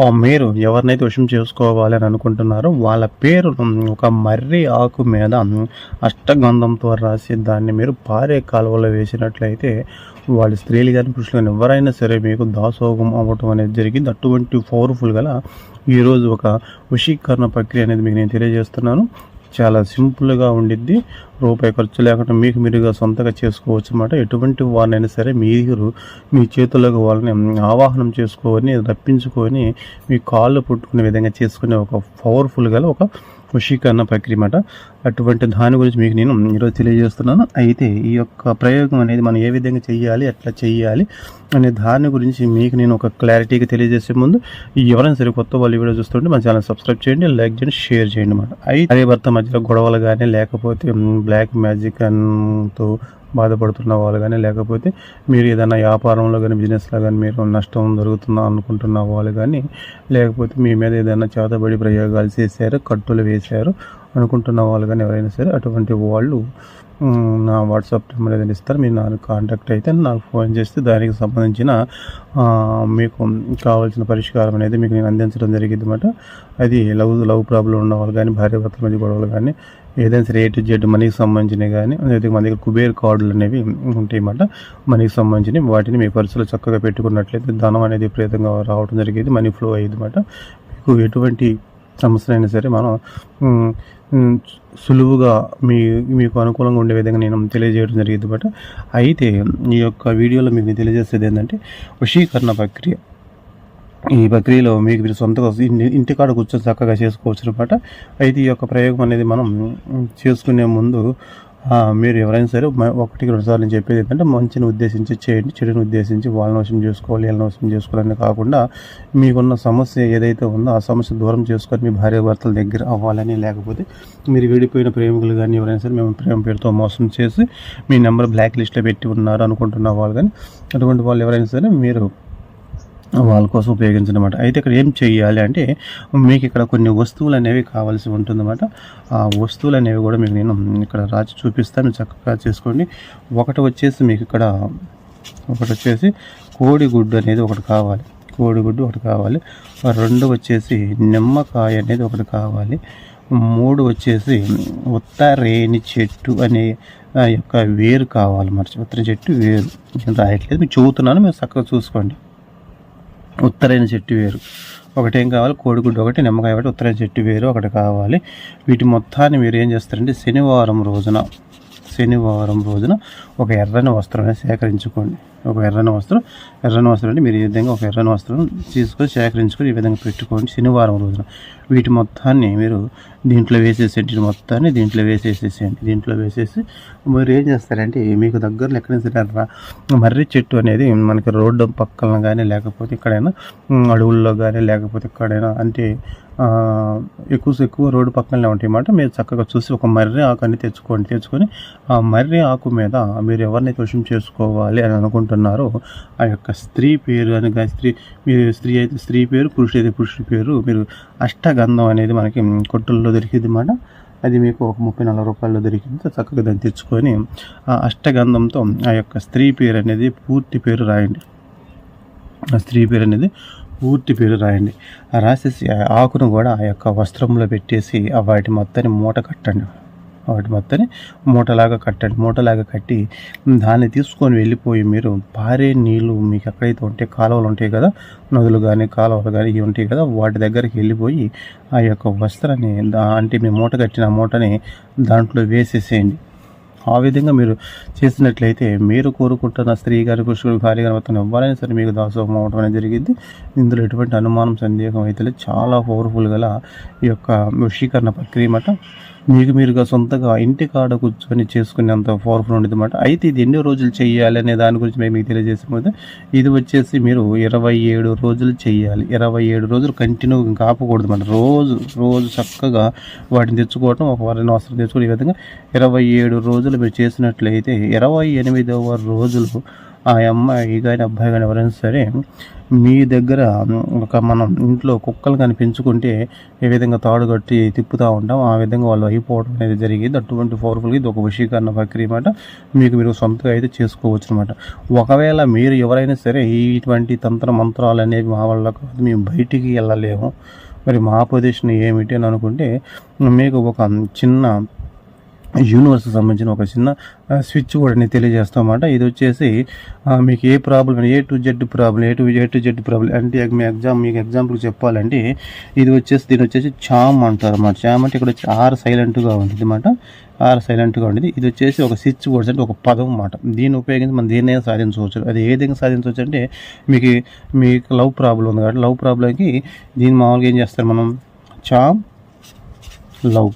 మీరు ఎవరినైతే వశం చేసుకోవాలి అని అనుకుంటున్నారో వాళ్ళ పేరు ఒక మర్రి ఆకు మీద అష్టగంధంతో రాసి దాన్ని మీరు పారే కాలువలో వేసినట్లయితే వాళ్ళ స్త్రీలు కానీ పురుషులు కానీ ఎవరైనా సరే మీకు దాసోగం అవ్వటం అనేది జరిగింది. అటువంటి పవర్ఫుల్ గల ఈరోజు ఒక వశీకరణ ప్రక్రియ అనేది మీకు నేను తెలియజేస్తున్నాను. చాలా సింపుల్గా ఉండిద్ది. రూపాయి ఖర్చు లేకుండా మీకు మీరుగా సొంతగా చేసుకోవచ్చు అన్నమాట ఎటువంటి వారినైనా సరే మీరు మీ చేతులకు వాళ్ళని ఆవాహనం చేసుకొని రప్పించుకొని మీ కాళ్ళు పుట్టుకునే విధంగా చేసుకునే ఒక పవర్ఫుల్ గల ఒక వశీకరణ ప్రక్రియ అన్నమాట. అటువంటి దాని గురించి మీకు నేను ఈరోజు తెలియజేస్తున్నాను. అయితే ఈ యొక్క ప్రయోగం అనేది మనం ఏ విధంగా చేయాలి ఎట్లా చేయాలి అనే దాని గురించి మీకు నేను ఒక క్లారిటీగా తెలియజేసే ముందు ఎవరైనా సరే కొత్త వాళ్ళు వీడియో చూస్తుంటే మన ఛానల్ సబ్స్క్రైబ్ చేయండి లైక్ చేయండి షేర్ చేయండి అన్నమాట. అయితే అదే భర్త మధ్యలో గొడవలు కానీ లేకపోతే బ్లాక్ మ్యాజిక్తో బాధపడుతున్న వాళ్ళు కానీ లేకపోతే మీరు ఏదైనా వ్యాపారంలో కానీ బిజినెస్లో కానీ మీరు నష్టం జరుగుతుందా అనుకుంటున్న వాళ్ళు కానీ లేకపోతే మీ మీద ఏదైనా చేతబడి ప్రయోగాలు చేశారు కట్టులు వేశారు అనుకుంటున్న వాళ్ళు కానీ ఎవరైనా సరే అటువంటి వాళ్ళు నా వాట్సాప్ నెంబర్ ఏదైనా ఇస్తారు మీరు నాకు కాంటాక్ట్ అయితే నాకు ఫోన్ చేస్తే దానికి సంబంధించిన మీకు కావాల్సిన పరిష్కారం అనేది మీకు నేను అందించడం జరిగింది అనమాట అది లవ్ లవ్ ప్రాబ్లం ఉన్న వాళ్ళు కానీ భార్య భర్తల మధ్య గొడవలు కానీ ఏదైనా సరే ఏ టు జెడ్ మనీకి సంబంధించినవి కానీ అదే మన దగ్గర కుబేర్ కార్డులు అనేవి ఉంటాయి అన్నమాట మనీకి సంబంధించినవి వాటిని మీ పర్సులో చక్కగా పెట్టుకున్నట్లయితే ధనం అనేది విపరీతంగా రావడం జరిగేది మనీ ఫ్లో అయ్యేది అనమాట మీకు ఎటువంటి సమస్యలైనా సరే మనం సులువుగా మీ మీకు అనుకూలంగా ఉండే విధంగా నేను తెలియజేయడం జరిగింది బట్ అయితే ఈ యొక్క వీడియోలో మీకు తెలియజేసేది ఏంటంటే వశీకరణ ప్రక్రియ. ఈ ప్రక్రియలో మీకు మీరు సొంతగా ఇంటికాడ కూర్చొని చక్కగా చేసుకోవచ్చు అనమాట. అయితే ఈ యొక్క ప్రయోగం అనేది మనం చేసుకునే ముందు మీరు ఎవరైనా సరే ఒకటికి రెండు సార్లు చెప్పేది ఏంటంటే మంచిని ఉద్దేశించి చేయండి చెడుని ఉద్దేశించి వాళ్ళని వశం చేసుకోవాలి వీళ్ళని వశం చేసుకోవాలని కాకుండా మీకున్న సమస్య ఏదైతే ఉందో ఆ సమస్య దూరం చేసుకొని మీ భార్య భర్తల దగ్గర అవ్వాలని లేకపోతే మీరు విడిపోయిన ప్రేమికులు కానీ ఎవరైనా సరే మేము ప్రేమ పేరుతో మోసం చేసి మీ నెంబర్ బ్లాక్ లిస్ట్లో పెట్టి ఉన్నారు అనుకుంటున్న వాళ్ళు కానీ అటువంటి వాళ్ళు ఎవరైనా సరే మీరు వాళ్ళ కోసం ఉపయోగించనమాట. అయితే ఇక్కడ ఏం చేయాలి అంటే మీకు ఇక్కడ కొన్ని వస్తువులు అనేవి కావాల్సి ఉంటుందన్నమాట. ఆ వస్తువులు అనేవి కూడా మీకు నేను ఇక్కడ రాసి చూపిస్తాను. చక్కగా చేసుకోండి. ఒకటి వచ్చేసి మీకు ఇక్కడ ఒకటి వచ్చేసి కోడిగుడ్డు అనేది ఒకటి కావాలి. కోడిగుడ్డు ఒకటి కావాలి. రెండు వచ్చేసి నిమ్మకాయ అనేది ఒకటి కావాలి. మూడు వచ్చేసి ఉత్తరేణి చెట్టు అనే యొక్క వేరు కావాలి. మర్చి ఉత్తర చెట్టు వేరు. నేను రాయట్లేదు. మీకు చూస్తున్నాను మీరు చక్కగా చూసుకోండి. ఉత్తరైన చెట్టు వేరు. ఒకటేం కావాలి? కోడిగుడ్డు ఒకటి నిమ్మకాయ ఒకటి ఉత్తరైన చెట్టు వేరు ఒకటి కావాలి. వీటి మొత్తాన్ని మీరు ఏం చేస్తారంటే శనివారం రోజున శనివారం రోజున ఒక ఎర్రని వస్త్రం సేకరించుకోండి. ఒక ఎర్రని వస్త్రం ఎర్రని వస్త్రం అంటే మీరు ఈ విధంగా ఒక ఎర్రని వస్త్రం తీసుకొని సేకరించుకొని ఈ విధంగా పెట్టుకోండి శనివారం రోజున. వీటి మొత్తాన్ని మీరు దీంట్లో వేసేసేయండి మొత్తాన్ని దీంట్లో వేసేసేసేయండి దీంట్లో వేసేసి మీరు ఏం చేస్తారంటే మీకు దగ్గరలో ఎక్కడైనా సరే మర్రి చెట్టు అనేది మనకి రోడ్డు పక్కన కానీ లేకపోతే ఎక్కడైనా అడవుల్లో కానీ లేకపోతే ఎక్కడైనా అంటే ఎక్కువ ఎక్కువ రోడ్డు పక్కనే ఉంటాయి అన్నమాట. మీరు చక్కగా చూసి ఒక మర్రి ఆకు అని తెచ్చుకోండి. తెచ్చుకొని ఆ మర్రి ఆకు మీద మీరు ఎవరిని తోషం చేసుకోవాలి అని అనుకుంటున్నారో ఆ యొక్క స్త్రీ పేరు అని స్త్రీ మీరు స్త్రీ అయితే స్త్రీ పేరు పురుషుడు అయితే పురుషుడి పేరు మీరు అష్టగంధం అనేది మనకి కొట్టుల్లో దొరికింది అన్నమాట అది మీకు ఒక ముప్పై నలభై రూపాయల్లో దొరికింది. చక్కగా దాన్ని తెచ్చుకొని ఆ అష్టగంధంతో ఆ యొక్క స్త్రీ పేరు అనేది పూర్తి పేరు రాయండి. ఆ స్త్రీ పేరు అనేది పూర్తి పేరు రాయండి. రాసేసి ఆకును కూడా ఆ యొక్క వస్త్రంలో పెట్టేసి వాటి మొత్తాన్ని మూట కట్టండి. వాటి మొత్తాన్ని మూటలాగా కట్టండి మూటలాగా కట్టి దాన్ని తీసుకొని వెళ్ళిపోయి మీరు పారే నీళ్ళు మీకు ఎక్కడైతే ఉంటే కాలువలు ఉంటాయి కదా నదులు కానీ కాలువలు కానీ ఇవి ఉంటాయి కదా వాటి దగ్గరికి వెళ్ళిపోయి ఆ యొక్క వస్త్రాన్ని అంటే మీ మూట కట్టిన మూటని దాంట్లో వేసేసేయండి. ఆ విధంగా మీరు చేసినట్లయితే మీరు కోరుకుంటున్న స్త్రీ గారి పురుషుడు భార్య గారి మొత్తం ఎవరైనా సరే మీకు దాసోహం అవడం అనేది జరిగింది. ఇందులో ఎటువంటి అనుమానం సందేహం అయితే చాలా పవర్ఫుల్ గల ఈ యొక్క వశీకరణ ప్రక్రియ అన్నమాట మీకు మీరుగా సొంతగా ఇంటి కాడ కూర్చొని చేసుకునేంత పవర్ఫుల్ ఉండేది అనమాట అయితే ఇది ఎన్ని రోజులు చేయాలి అనే దాని గురించి మేము మీకు తెలియజేసిన ఇది వచ్చేసి మీరు ఇరవై ఏడు రోజులు చేయాలి. ఇరవై ఏడు రోజులు కంటిన్యూ ఇంకా ఆపకూడదు అనమాట రోజు రోజు చక్కగా వాటిని తెచ్చుకోవటం ఒక వారిని అవసరం తెచ్చుకోవడం ఈ విధంగా ఇరవై ఏడు రోజులు మీరు చేసినట్లయితే ఇరవై ఎనిమిదవ రోజులు ఆ అమ్మాయి కానీ అబ్బాయి కానీ ఎవరైనా సరే మీ దగ్గర ఒక మనం ఇంట్లో కుక్కలు కానీ పెంచుకుంటే ఏ విధంగా తాడు కట్టి తిప్పుతూ ఉంటాం ఆ విధంగా వాళ్ళు అయిపోవడం అనేది జరిగింది. అటువంటి పవర్ఫుల్గా ఇది ఒక వశీకరణ ప్రక్రియ అన్నమాట. మీకు మీరు సొంతగా అయితే చేసుకోవచ్చు అనమాట ఒకవేళ మీరు ఎవరైనా సరే ఇటువంటి తంత్ర మంత్రాలు అనేవి మా వాళ్ళ కాదు మేము బయటికి వెళ్ళలేము. మరి మా పొజిషన్ ఏమిటి అని అనుకుంటే మీకు ఒక చిన్న యూనివర్స్కి సంబంధించిన ఒక చిన్న స్విచ్ కూడా నేను తెలియజేస్తామన్నమాట ఇది వచ్చేసి మీకు ఏ problem A to Z problem A to A to Z problem అంటే మీ ఎగ్జామ్ మీకు ఎగ్జాంపుల్ చెప్పాలంటే ఇది వచ్చేసి దీని వచ్చేసి చామ్ అంటారు అన్నమాట. చామ్ అంటే ఇక్కడ వచ్చి ఆర్ సైలెంట్గా ఉంటుంది అన్నమాట. ఆర్ సైలెంట్గా ఉండేది. ఇది వచ్చేసి ఒక స్విచ్ వర్డ్స్ అంటే ఒక పదం అన్నమాట. దీన్ని ఉపయోగించి మనం దేన్నైనా సాధించవచ్చు. అది ఏ విధంగా సాధించవచ్చు అంటే మీకు మీకు లవ్ ప్రాబ్లం ఉంది కాబట్టి లవ్ ప్రాబ్లంకి దీన్ని మామూలుగా ఏం చేస్తారు మనం? చామ్ లవ్.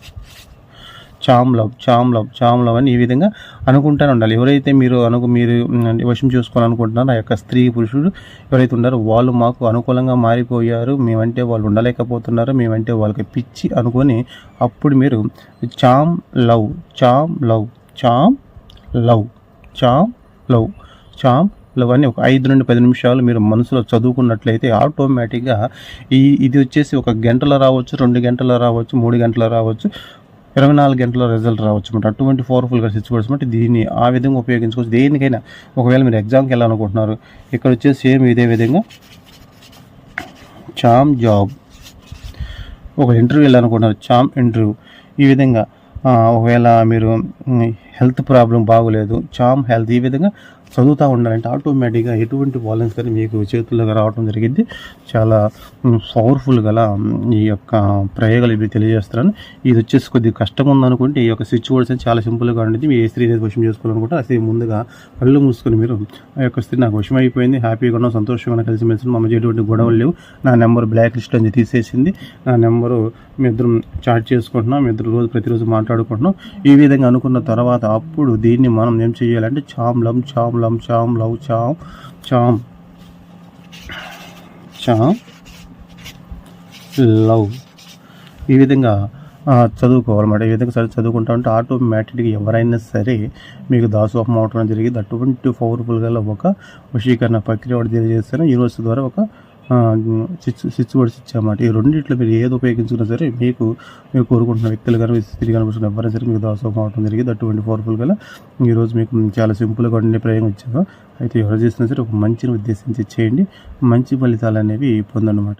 చామ్ లవ్ చామ్ లవ్ చామ్ లవ్ అని ఈ విధంగా అనుకుంటానే ఉండాలి. ఎవరైతే మీరు అనుకు మీరు వశం చేసుకోవాలనుకుంటున్నారో ఆ యొక్క స్త్రీ పురుషుడు ఎవరైతే ఉన్నారో వాళ్ళు మాకు అనుకూలంగా మారిపోయారు. మేమంటే వాళ్ళు ఉండలేకపోతున్నారు. మేమంటే వాళ్ళకి పిచ్చి అనుకొని అప్పుడు మీరు చామ్ లవ్ చామ్ లవ్ చామ్ లవ్ చామ్ లవ్ చామ్ లవ్ అని ఒక ఐదు నుండి పది నిమిషాలు మీరు మనసులో చదువుకున్నట్లయితే ఆటోమేటిక్గా ఈ ఇది వచ్చేసి ఒక గంటలో రావచ్చు రెండు గంటలో రావచ్చు మూడు గంటలో రావచ్చు. ఇరవై నాలుగు గంటల రిజల్ట్ రావచ్చు అనమాట అటువంటి పవర్ఫుల్గా బోర్డ్స్ అంటే దీన్ని ఆ విధంగా ఉపయోగించుకోవచ్చు. దేనికైనా ఒకవేళ మీరు ఎగ్జామ్కి వెళ్ళాలనుకుంటున్నారు ఇక్కడ వచ్చేసి సేమ్ ఇదే విధంగా చామ్ జాబ్ ఒక ఇంటర్వ్యూ వెళ్ళాలనుకుంటున్నారు చామ్ ఇంటర్వ్యూ ఈ విధంగా ఒకవేళ మీరు హెల్త్ ప్రాబ్లం బాగోలేదు చామ్ హెల్త్ ఈ విధంగా చదువుతూ ఉండాలంటే ఆటోమేటిక్గా ఎటువంటి వాలెన్స్ కానీ మీకు చేతుల్లోకి రావడం జరిగింది. చాలా పవర్ఫుల్ గల ఈ యొక్క ప్రయోగాలు ఇవి తెలియజేస్తున్నాను. ఇది వచ్చేసి కొద్దిగా కష్టం ఉందనుకుంటే ఈ యొక్క సిచ్యువేషన్ చాలా సింపుల్గా ఉండేది. మీ ఏ స్త్రీ అనేది వశం చేసుకోవాలనుకుంటే అసలు ముందుగా కళ్ళు మూసుకొని మీరు ఆ యొక్క స్త్రీ నాకు వశం అయిపోయింది హ్యాపీగా ఉన్నాం సంతోషంగా కలిసి మెలిసి మా మధ్య ఎటువంటి గొడవలు లేవు. నా నెంబర్ బ్లాక్ లిస్ట్ అని తీసేసింది. నా నెంబరు మీ ఇద్దరం చాట్ చేసుకుంటున్నాం మీ ఇద్దరు రోజు ప్రతిరోజు మాట్లాడుకుంటున్నాం. ఈ విధంగా అనుకున్న తర్వాత అప్పుడు దీన్ని మనం ఏం చేయాలంటే చామ్ లం చామ్ లం చామ్ లవ్ చామ్ చామ్ చామ్ లవ్ ఈ విధంగా చదువుకోవాలన్నమాట ఈ విధంగా సరే చదువుకుంటా ఉంటే ఆటోమేటిక్గా ఎవరైనా సరే మీకు దాసోహం అవటం జరిగింది అటువంటి పవర్ఫుల్గా ఒక వశీకరణ ప్రక్రియ ఒకటి తెలియజేస్తాను. యూనివర్సిటీ ద్వారా ఒక స్విచ్ స్విచ్ బోర్డ్స్ ఇచ్చామాట ఈ రెండింటిలో మీరు ఏది ఉపయోగించుకున్నా సరే మీకు మీరు కోరుకుంటున్న వ్యక్తులు కానీ స్థితి కనిపిస్తున్న ఎవరైనా సరే మీకు దాసోహం అవడం జరిగింది. అటువంటి పవర్ఫుల్ గల ఈరోజు మీకు చాలా సింపుల్గా ఉండే ప్రయోగం ఇచ్చాము. అయితే ఎవరు చేసినా సరే ఒక మంచిని ఉద్దేశించి చేయండి. మంచి ఫలితాలు అనేవి పొందన్నమాట